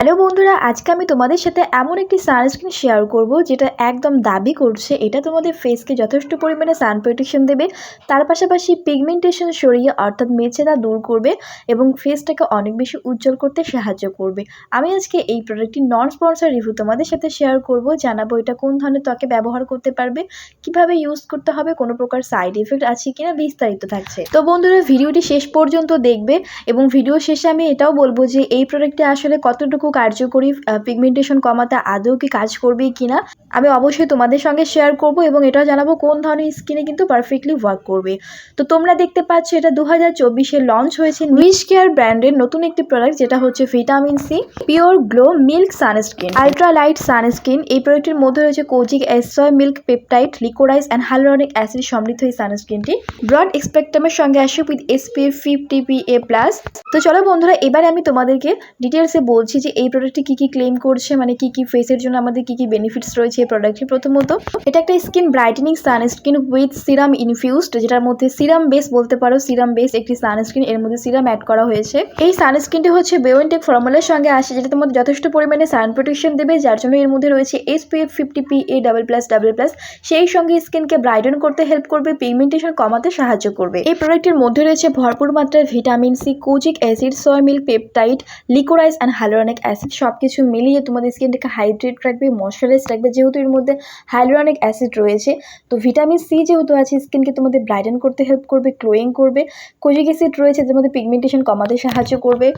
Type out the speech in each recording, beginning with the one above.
Hello বন্ধুরা, আজকে আমি তোমাদের সাথে এমন একটি সানস্ক্রিন শেয়ার করব, যেটা একদম দাবি করছে, এটা তোমাদের ফেসকে যথেষ্ট পরিমাণে সান প্রোটেকশন দেবে, তার পাশাপাশি পিগমেন্টেশন সরিয়ে অর্থাৎ মেছেদা দূর করবে এবং ফেসটাকে অনেক বেশি উজ্জ্বল করতে সাহায্য করবে। আমি আজকে এই প্রোডাক্টটি নন স্পন্সর রিভিউ তোমাদের সাথে শেয়ার করব, জানাব এটা কোন ধরনের ত্বকে ব্যবহার করতে পারবে, কীভাবে ইউজ করতে হবে, কোনো প্রকার সাইড এফেক্ট আছে কিনা বিস্তারিত থাকছে। তো বন্ধুরা ভিডিওটি শেষ পর্যন্ত দেখবে এবং ভিডিও শেষে আমি এটাও বলব যে এই প্রোডাক্টটি আসলে কতটুকু কার্যকরী পিগমেন্টেশন কমাতে আদৌ কি কাজ করবে কি না, আমি অবশ্যই তোমাদের সঙ্গে শেয়ার করব এবং এটাও জানাব কোন ধরনের স্কিনে কিন্তু পারফেক্টলি ওয়ার্ক করবে। তো তোমরা দেখতে পাচ্ছ এটা দু হাজার চব্বিশে লঞ্চ হয়েছে উইশ কেয়ার ব্র্যান্ডের নতুন একটি প্রোডাক্ট যেটা হচ্ছে vitamin C pure glow milk sunscreen ultra light sunscreen এই প্রোডাক্টের মধ্যে রয়েছে kojic soy milk peptide liquorice and hyaluronic acid সমৃদ্ধ এই সানস্ক্রিনটি ব্রড এক্সপেক্টামের সঙ্গে আসে with SPF fifty P A plus তো চলো বন্ধুরা, এবারে আমি তোমাদেরকে ডিটেলসে বলছি যে এই প্রোডাক্টটি কী কী ক্লেম করছে? মানে কী কী ফেসের জন্য আমাদের কী কী বেনিফিটস রয়েছে এই প্রোডাক্টটি প্রথমত, এটা একটা skin brightening sunscreen with serum infused যেটার মধ্যে সিরাম বেস বলতে পারো সিরাম বেস একটি সানস্ক্রিন এর মধ্যে সিরাম অ্যাড করা হয়েছে। এই সানস্ক্রিনটি হচ্ছে বেওয়েনটেক ফর্মুলার সঙ্গে আসে যেটা তোমাদের যথেষ্ট পরিমাণে সান প্রোটেকশন দেবে, যার জন্য এর মধ্যে রয়েছে SPF fifty P A double plus double plus সেই সঙ্গে স্কিনকে ব্রাইটন করতে হেল্প করবে পিগমেন্টেশন কমাতে সাহায্য করবে। এই প্রোডাক্টের মধ্যে রয়েছে ভরপুর মাত্রায় vitamin C kojic acid soy milk peptide liquorice and hyaluronic acid সব কিছু মিলিয়ে তোমাদের স্কিনটাকে হাইড্রেট রাখবে ময়শ্চারাইজ রাখবে, যেহেতু এর মধ্যে হাইলোরনিক অ্যাসিড রয়েছে, তো ভিটামিন সি যেহেতু আছে স্কিনকে তোমাদের ব্রাইটেন করতে হেল্প করবে গ্লোয়িং করবে কোজিক অ্যাসিড রয়েছে যার মধ্যে পিগমেন্টেশন কমাতে সাহায্য করবে।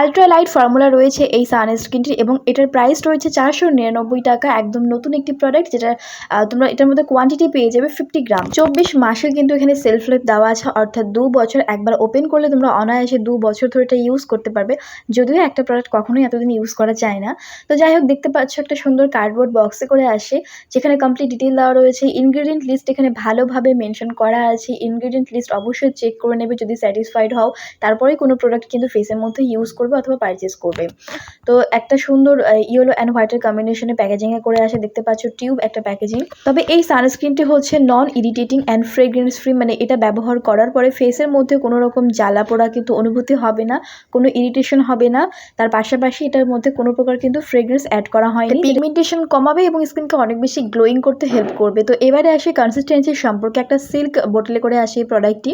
আলট্রা লাইট ফর্মুলা রয়েছে এই সানস্ক্রিনটির এবং এটার প্রাইস রয়েছে চারশো নিরানব্বই টাকা, একদম নতুন একটি প্রোডাক্ট যেটা তোমরা এটার মধ্যে কোয়ান্টিটি পেয়ে যাবে ফিফটি গ্রাম চব্বিশ মাসের কিন্তু এখানে সেলফ লাইফ দেওয়া আছে, অর্থাৎ দু বছর একবার ওপেন করলে তোমরা অনায়াসে দু বছর ধরে এটা ইউজ করতে পারবে, যদিও একটা প্রোডাক্ট কখনোই এতদিন ইউজ করা যায় না। তো যাই হোক দেখতে পাচ্ছ একটা সুন্দর কার্ডবোর্ড বক্সে করে আসে, যেখানে কমপ্লিট ডিটেল দেওয়া রয়েছে। ইনগ্রিডিয়েন্ট লিস্ট এখানে ভালোভাবে মেনশন করা আছে। ইনগ্রিডিয়েন্ট লিস্ট অবশ্যই চেক করে নেবে যদি স্যাটিসফাইড হও। তারপরেই কোনো প্রোডাক্ট কিন্তু ফেসের মধ্যে ইউজ করবে অথবা পারচেস করবে। তো একটা সুন্দর ইয়েলো অ্যান্ড হোয়াইটের কম্বিনেশনে প্যাকেজিংয়ে করে আসে। দেখতে পাচ্ছ টিউব একটা প্যাকেজিং তবে এই সানস্ক্রিনটি হচ্ছে non irritating and fragrance free মানে এটা ব্যবহার করার পরে ফেসের মধ্যে কোনো রকম জ্বালা পোড়া কিন্তু অনুভূতি হবে না, কোনো ইরিটেশন হবে না। তার পাশাপাশি এটার মধ্যে কোনো প্রকার কিন্তু ফ্রেগ্রেন্স অ্যাড করা হয়নি। পিগমেন্টেশন কমাবে এবং স্কিনকে অনেক বেশি গ্লোয়িং করতে হেল্প করবে। তো এবারে আসে কনসিস্টেন্সি সম্পর্কে একটা সিল্ক বোতলে করে আসে এই প্রোডাক্টটি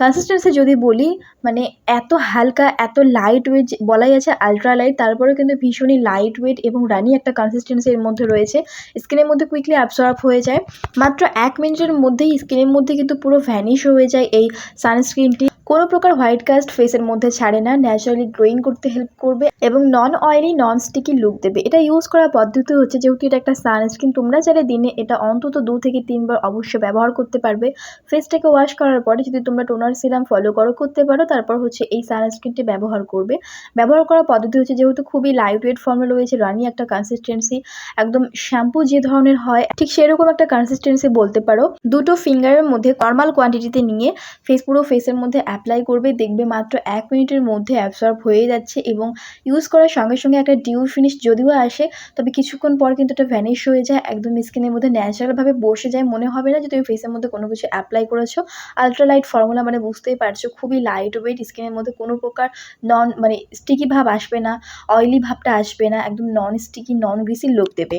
কনসিস্টেন্সি যদি বলি মানে এত হালকা, এত লাইট ওয়েট বলাই আছে আলট্রা লাইট তারপরেও কিন্তু ভীষণই লাইট ওয়েট এবং রানি একটা কনসিস্টেন্সি এর মধ্যে রয়েছে। স্কিনের মধ্যে কুইকলি অ্যাবসর্ব হয়ে যায়। মাত্র এক মিনিটের মধ্যেই স্কিনের মধ্যে কিন্তু পুরো ভ্যানিশ হয়ে যায় এই সানস্ক্রিনটি কোনো প্রকার হোয়াইট কাস্ট ফেসের মধ্যে ছাড়ে না, ন্যাচারালি গ্রোয়িং করতে হেল্প করবে এবং non oily, non sticky look দেবে। এটা ইউজ করার পদ্ধতি হচ্ছে যেহেতু এটা একটা সানস্ক্রিন, তোমরা চাইলে দিনে এটা অন্তত দু থেকে তিনবার অবশ্যই ব্যবহার করতে পারবে। ফেসটাকে ওয়াশ করার পরে যদি তোমরা টোনার সিরাম ফলো করো, করতে পারো, তারপর হচ্ছে এই সানস্ক্রিনটি ব্যবহার করবে। ব্যবহার করার পদ্ধতি হচ্ছে যেহেতু খুবই লাইট ওয়েট ফর্মে রয়েছে রানি একটা কনসিস্টেন্সি একদম শ্যাম্পু যে ধরনের হয়, ঠিক সেরকম একটা কনসিস্টেন্সি বলতে পারো। দুটো ফিঙ্গারের মধ্যে নর্মাল কোয়ান্টিটিতে নিয়ে ফেস পুরো ফেসের মধ্যে অ্যাপ্লাই করবে, দেখবে মাত্র এক মিনিটের মধ্যে অ্যাবসর্ব হয়ে যাচ্ছে এবং ইউজ করার সঙ্গে সঙ্গে একটা ডিউ ফিনিশ যদিও আসে, তবে কিছুক্ষণ পর কিন্তু এটা ভ্যানিশ হয়ে যায়, একদম স্কিনের মধ্যে ন্যাচারালভাবে বসে যায়। মনে হবে না যে তুমি ফেসের মধ্যে কোনো কিছু অ্যাপ্লাই করেছ। আলট্রা লাইট ফর্মুলা মানে বুঝতেই পারছ, খুবই লাইট ওয়েট স্কিনের মধ্যে কোনো প্রকার নন মানে স্টিকি ভাব আসবে না অয়েলি ভাবটা আসবে না, একদম non sticky non greasy look দেবে।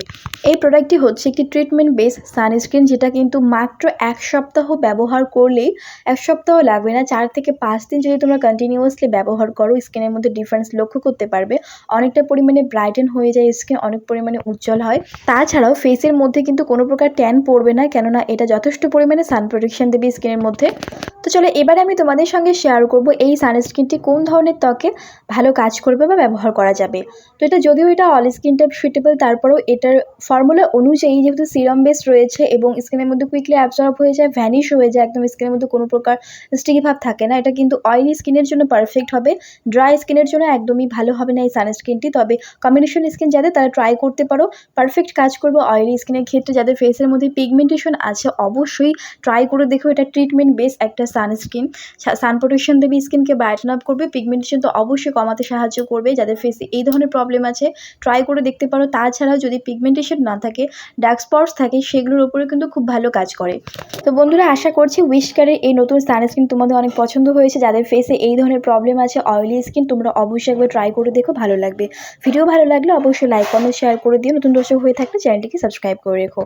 এই প্রোডাক্টটি হচ্ছে একটি ট্রিটমেন্ট বেস সানস্ক্রিন যেটা কিন্তু মাত্র এক সপ্তাহ ব্যবহার করলেই, এক সপ্তাহ লাগবে না, চার থেকে পাঁচ দিন যদি তোমরা কন্টিনিউয়াসলি ব্যবহার করো স্কিনের মধ্যে ডিফারেন্স লক্ষ্য করতে পারবে। অনেকটা পরিমাণে ব্রাইটেন হয়ে যায় স্কিন অনেক পরিমাণে উজ্জ্বল হয়। তাছাড়াও ফেসের মধ্যে কিন্তু কোনো প্রকার ট্যান পড়বে না, কেননা এটা যথেষ্ট পরিমাণে সান প্রোটেকশন দেবে স্কিনের মধ্যে। তো চলো এবারে আমি তোমাদের সঙ্গে শেয়ার করব এই সানস্ক্রিনটি কোন ধরনের ত্বকে ভালো কাজ করবে বা ব্যবহার করা যাবে। তো এটা যদিও এটা অল স্কিন টাইপ সুইটেবল তারপরেও এটার ফর্মুলা অনুযায়ী যেহেতু সিরাম বেস রয়েছে এবং স্কিনের মধ্যে কুইকলি অ্যাবজর্ব হয়ে যায় ভ্যানিশ হয়ে যায়, একদম স্কিনের মধ্যে কোনো প্রকার স্টিকি ভাব থাকে না। এটা কিন্তু অয়েলি স্কিনের জন্য পারফেক্ট হবে ড্রাই স্কিনের জন্য একদমই ভালো হবে না এই সানস্ক্রিনটি তবে কম্বিনেশন স্কিন যাদের, তারা ট্রাই করতে পারো। পারফেক্ট কাজ করবে অয়েলি স্কিনের ক্ষেত্রে। যাদের ফেসের মধ্যে পিগমেন্টেশন আছে, অবশ্যই ট্রাই করে দেখো। এটা ট্রিটমেন্ট বেস একটা সানস্ক্রিন। সান প্রোটেকশন দেবে স্কিনকে ব্রাইটন আপ করবে পিগমেন্টেশন তো অবশ্যই কমাতে সাহায্য করবে যাদের ফেসে এই ধরনের প্রবলেম আছে। ট্রাই করে দেখতে পারো, তাছাড়াও যদি পিগমেন্টেশন না থাকে ডার্ক স্পটস থাকে, সেগুলোর উপরে কিন্তু খুব ভালো কাজ করে। তো বন্ধুরা, আশা করছি উইশকারের এই নতুন সানস্ক্রিন তোমাদের অনেক পছন্দ হয়েছে। যাদের ফেসে এই ধরনের প্রবলেম আছে অয়েলি স্কিন তোমরা অবশ্যই একবার ট্রাই করে দেখো, ভালো লাগবে। ভিডিও ভালো লাগলে অবশ্যই লাইক কমেন্ট শেয়ার করে দিও। নতুন দর্শক হয়ে থাকলে চ্যানেলটিকে সাবস্ক্রাইব করে রেখো।